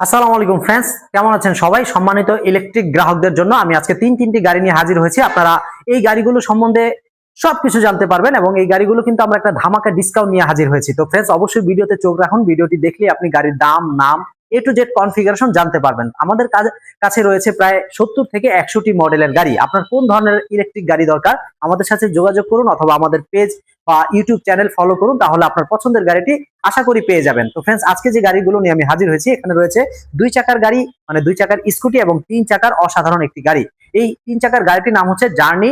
আসসালামু আলাইকুম ফ্রেন্ডস কেমন আছেন সবাই? সম্মানিত ইলেকট্রিক গ্রাহকদের জন্য আমি আজকে তিন তিনটি গাড়ি নিয়ে হাজির হয়েছি। আপনারা এই গাড়িগুলো সম্বন্ধে সবকিছু জানতে পারবেন এবং এই গাড়িগুলো কিন্তু আমরা একটা ধামাকা ডিসকাউন্ট নিয়ে হাজির হয়েছি। তো ফ্রেন্ডস অবশ্যই ভিডিওতে চোখ রাখুন। ভিডিওটি দেখলে আপনি গাড়ির দাম, নাম এ টু জেড কনফিগারেশন জানতে পারবেন। আমাদের কাছে- রয়েছে প্রায় সত্তর থেকে একশোটি মডেলের গাড়ি। আপনার কোন ধরনের ইলেকট্রিক গাড়ি দরকার? আমাদের সাথে যোগাযোগ করুন অথবা আমাদের পেজ বা ইউটিউব চ্যানেল ফলো করুন, তাহলে আপনার পছন্দের গাড়িটি আশা করি পেয়ে যাবেন। তো ফ্রেন্ডস আজকে যে গাড়িগুলো নিয়ে আমি হাজির হয়েছি, এখানে রয়েছে দুই চাকার গাড়ি মানে দুই চাকার স্কুটি এবং তিন চাকার অসাধারণ একটি গাড়ি। এই তিন চাকার গাড়িটির নাম হচ্ছে জার্নি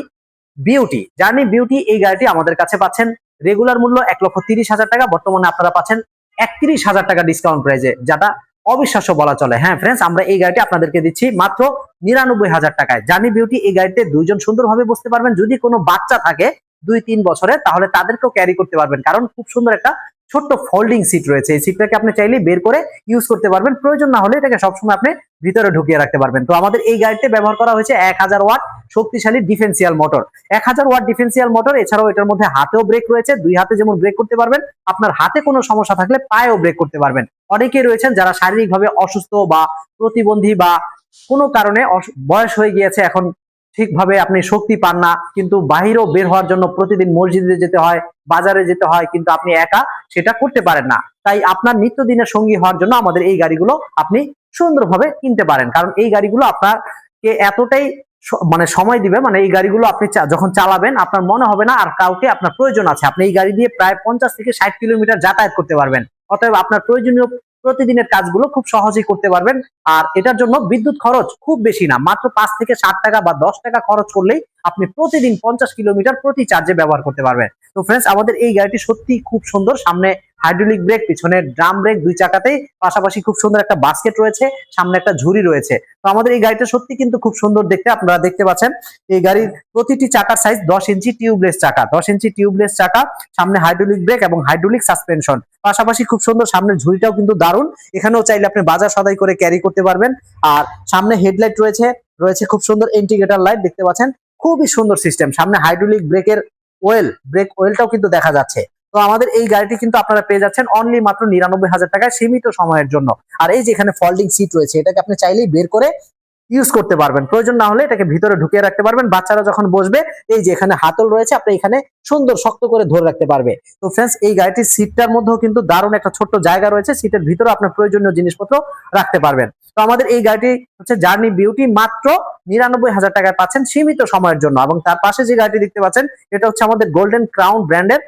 বিউটি জার্নি বিউটি এই গাড়িটি আমাদের কাছে পাচ্ছেন রেগুলার মূল্য এক লক্ষ তিরিশ হাজার টাকা, বর্তমানে আপনারা পাচ্ছেন একত্রিশ হাজার টাকা ডিসকাউন্ট প্রাইজে যেটা অবিশ্বাস্য বলা চলে। হ্যাঁ ফ্রেন্ডস আমরা এই গাড়িটি আপনাদেরকে দিচ্ছি মাত্র নিরানব্বই হাজার টাকায়। জার্নি বিউটি এই গাড়িতে দুইজন সুন্দরভাবে বসতে পারবেন। যদি কোনো বাচ্চা থাকে দুই তিন বছরে, তাহলে তাদেরকেও ক্যারি করতে পারবেন। কারণ খুব সুন্দর একটা ছোট্ট ফোল্ডিং সিট রয়েছে। এই সিটটাকে আপনি চাইলে বের করে ইউজ করতে পারবেন। প্রয়োজন না হলে এটাকে সবসময় আপনি ভিতরে ঢুকিয়ে রাখতে পারবেন। তো আমাদের এই গাড়িতে ব্যবহার করা হয়েছে এক হাজার ওয়াট শক্তিশালী ডিফেন্সিয়াল মোটর এক হাজার ওয়াট ডিফেন্সিয়াল মোটর এছাড়াও এটার মধ্যে হাতেও ব্রেক রয়েছে। দুই হাতে যেমন ব্রেক করতে পারবেন, আপনার হাতে কোনো সমস্যা থাকলে পায়েও ব্রেক করতে পারবেন। অনেকেই রয়েছেন যারা শারীরিকভাবে অসুস্থ বা প্রতিবন্ধী বা কোনো কারণে বয়স হয়ে গিয়েছে, এখন ঠিকভাবে আপনি শক্তি পান না, কিন্তু বাহিরেও বের হওয়ার জন্য প্রতিদিন মসজিদে যেতে হয়, বাজারে যেতে হয়, কিন্তু আপনি একা সেটা করতে পারেন না। তাই আপনার নিত্যদিনের সঙ্গী হওয়ার জন্য আমাদের এই গাড়িগুলো আপনি সুন্দরভাবে কিনতে পারেন। কারণ এই গাড়িগুলো আপনাকে এতটাই মানে সময় দিবে মানে এই গাড়িগুলো আপনি যখন চালাবেন আপনার মনে হবে না আর কাউকে আপনার প্রয়োজন আছে। আপনি এই গাড়ি দিয়ে প্রায় পঞ্চাশ থেকে ষাট কিলোমিটার যাতায়াত করতে পারবেন। অতএব আপনার প্রয়োজনীয় প্রতিদিনের কাজগুলো খুব সহজেই করতে পারবেন। আর এটার জন্য বিদ্যুৎ খরচ খুব বেশি না, মাত্র পাঁচ থেকে ষাট টাকা বা দশ টাকা খরচ করলেই আপনি প্রতিদিন পঞ্চাশ কিলোমিটার প্রতি চার্জে ব্যবহার করতে পারবেন। তো ফ্রেন্ডস আমাদের এই গাড়িটি সত্যি খুব সুন্দর। সামনে হাইড্রোলিক ব্রেক পিছনে ড্রাম ব্রেক দুই চাকাতেই। পাশাপাশি খুব সুন্দর একটা বাস্কেট রয়েছে, সামনে একটা ঝুড়ি রয়েছে। তো আমাদের এই গাড়িটা সত্যি কিন্তু খুব সুন্দর দেখতে, আপনারা দেখতে পাচ্ছেন। এই গাড়ির প্রতিটি চাকার সাইজ দশ ইঞ্চি টিউবলেস চাকা, দশ ইঞ্চি টিউবলেস চাকা, সামনে হাইড্রোলিক ব্রেক এবং হাইড্রোলিক সাসপেনশন পাশাপাশি খুব সুন্দর সামনের ঝুড়িটাও কিন্তু দারুণ। এখানেও চাইলে আপনি বাজার সদাই করে ক্যারি করতে পারবেন। আর সামনে হেডলাইট রয়েছে রয়েছে খুব সুন্দর ইন্ডিকেটর লাইট দেখতে পাচ্ছেন? খুবই সুন্দর সিস্টেম সামনে হাইড্রোলিক ব্রেকের ওয়েল ব্রেক ওয়েলটাও কিন্তু দেখা যাচ্ছে। তো আমাদের এই গাড়িটি কিন্তু আপনারা পেয়ে যাচ্ছেন অনলি মাত্র নিরানব্বই হাজার টাকায় সীমিত সময়ের জন্য। আর এই যে এখানে ফোল্ডিং সিট রয়েছে, এটাকে আপনি চাইলেই বের করে ইউজ করতে পারবেন। প্রয়োজন না হলে এটাকে ভিতরে ঢুকিয়ে রাখতে পারবেন। বাচ্চারা যখন বসবে, এই যে এখানে হাতল রয়েছে, আপনি এখানে সুন্দর শক্ত করে ধরে রাখতে পারবে। তো ফ্রেন্ডস এই গাড়িটির সিটটার মধ্যেও কিন্তু দারুণ একটা ছোট্ট জায়গা রয়েছে। সিটের ভিতরে আপনার প্রয়োজনীয় জিনিসপত্র রাখতে পারবেন। তো আমাদের এই গাড়িটি হচ্ছে জার্নি বিউটি মাত্র নিরানব্বই হাজার টাকায় পাচ্ছেন সীমিত সময়ের জন্য। এবং তার পাশে যে গাড়িটি দেখতে পাচ্ছেন, এটা হচ্ছে আমাদের গোল্ডেন ক্রাউন ব্র্যান্ডের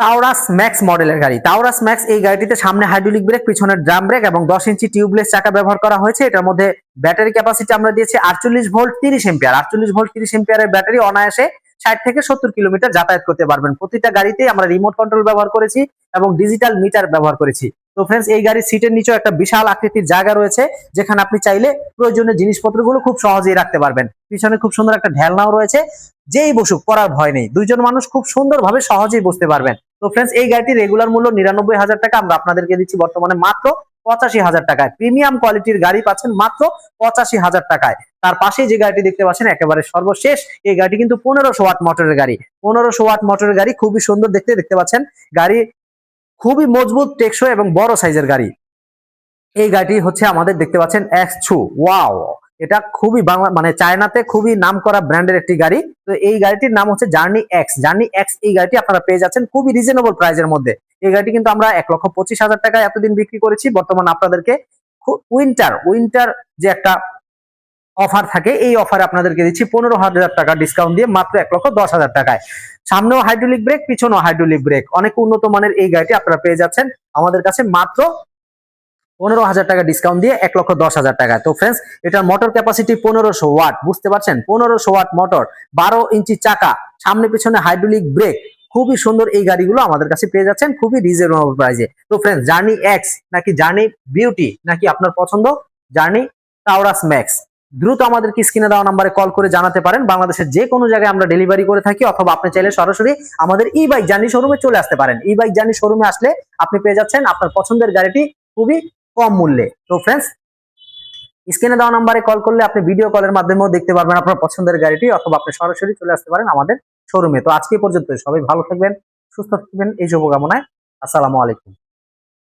তাওরাস ম্যাক্স মডেলের গাড়ি। তাওরাস ম্যাক্স এই গাড়িটিতে সামনে হাইড্রোলিক ব্রেক পিছনে ড্রাম ব্রেক এবং দশ ইঞ্চি টিউবলেস চাকা ব্যবহার করা হয়েছে। এটার মধ্যে ব্যাটারি ক্যাপাসিটি আমরা দিয়েছি আটচল্লিশ ভোল্ট তিরিশ এম্পিয়ার আটচল্লিশ ভোল্ট তিরিশ এম্পিয়ারের ব্যাটারি অনায়াসে ষাট থেকে সত্তর কিলোমিটার যাতায়াত করতে পারবেন। প্রতিটা গাড়িতেই আমরা রিমোট কন্ট্রোল ব্যবহার করেছি এবং ডিজিটাল মিটার ব্যবহার করেছি। তো ফ্রেন্ডস এই গাড়ির সিটের নিচেও একটা বিশাল আকৃতির জায়গা রয়েছে, যেখানে আপনি চাইলে প্রয়োজনীয় জিনিসপত্রগুলো খুব সহজেই রাখতে পারবেন। পিছনে খুব সুন্দর একটা ঢেলনাও রয়েছে। যেই বসুক, করার ভয় নেই। দুইজন মানুষ খুব সুন্দরভাবে সহজেই বসতে পারবেন। তো ফ্রেন্ডস এই গাড়িটির রেগুলার মূল্য নিরানব্বই হাজার টাকা, আমরা আপনাদেরকে দিচ্ছি বর্তমানে মাত্র পঁচাশি হাজার টাকায়। প্রিমিয়াম কোয়ালিটির গাড়ি পাচ্ছেন মাত্র পঁচাশি হাজার টাকায়। তার পাশেই যে গাড়িটি দেখতে পাচ্ছেন, একেবারে সর্বশেষ, এই গাড়িটি কিন্তু পনেরোশো ওয়াট মোটরের গাড়ি। পনেরোশো ওয়াট মোটরের গাড়ি খুবই সুন্দর দেখতে দেখতে পাচ্ছেন। গাড়ি খুবই মজবুত, টেকসই এবং বড় সাইজের গাড়ি। এই গাড়িটি হচ্ছে আমাদের দেখতে পাচ্ছেন এক্স ছু ওয়াও এটা খুবই বাংলা মানে চায়নাতে খুবই নাম করা ব্র্যান্ডের একটি গাড়ি। তো এই গাড়িটির নাম হচ্ছে জার্নি এক্স জার্নি এক্স এই গাড়িটি আপনারা পেয়ে যাচ্ছেন খুবই রিজনেবল প্রাইজের মধ্যে। এই গাড়িটি কিন্তু আমরা এক লক্ষ পঁচিশ হাজার টাকায় এতদিন বিক্রি করেছি। বর্তমানে আপনাদেরকে উইন্টার উইন্টার যে একটা অফার থাকে, এই অফারে আপনাদেরকে দিচ্ছি পনেরো হাজার টাকা ডিসকাউন্ট দিয়ে মাত্র এক লক্ষ দশ হাজার টাকায়। সামনেও হাইড্রোলিক ব্রেক পিছনেও হাইড্রোলিক ব্রেক অনেক উন্নত মানের এই গাড়িটি আপনারা পেয়ে যাচ্ছেন। আমাদের কাছে মাত্র পনেরো হাজার টাকা ডিসকাউন্ট দিয়ে এক লক্ষ দশ হাজার টাকা। তো ফ্রেন্ডস এটার মোটর ক্যাপাসিটি পনেরোশো ওয়াট বুঝতে পারছেন? পনেরোশো ওয়াট মোটর বারো ইঞ্চি চাকা, সামনে পিছনে হাইড্রোলিক ব্রেক খুবই সুন্দর এই গাড়িগুলো আমাদের কাছে পেয়ে যাচ্ছেন, খুবই রিজনেবল প্রাইসে তো ফ্রেন্ডস জার্নি এক্স নাকি জার্নি বিউটি নাকি আপনার পছন্দ? জার্নি টাওরাস ম্যাক্স দ্রুত আমাদেরকে স্ক্রিনে দেওয়া নাম্বারে কল করে জানাতে পারেন। বাংলাদেশের যে কোনো জায়গায় আমরা ডেলিভারি করে থাকি, অথবা আপনি চাইলে সরাসরি আমাদের ই বাইক জার্নি শোরুমে চলে আসতে পারেন। ই বাইক জার্নি শোরুমে আসলে আপনি পেয়ে যাচ্ছেন আপনার পছন্দের গাড়িটি খুবই কম মূল্যে। তো ফ্রেন্ডস স্ক্রিনে দেওয়া নাম্বারে কল করলে আপনি ভিডিও কলের মাধ্যমেও দেখতে পারবেন আপনার পছন্দের গাড়িটি অথবা আপনি সরাসরি চলে আসতে পারেন আমাদের শোরুমে তো আজকে পর্যন্ত সবাই ভালো থাকবেন, সুস্থ থাকবেন। এই শুভকামনায়, আসসালামু আলাইকুম।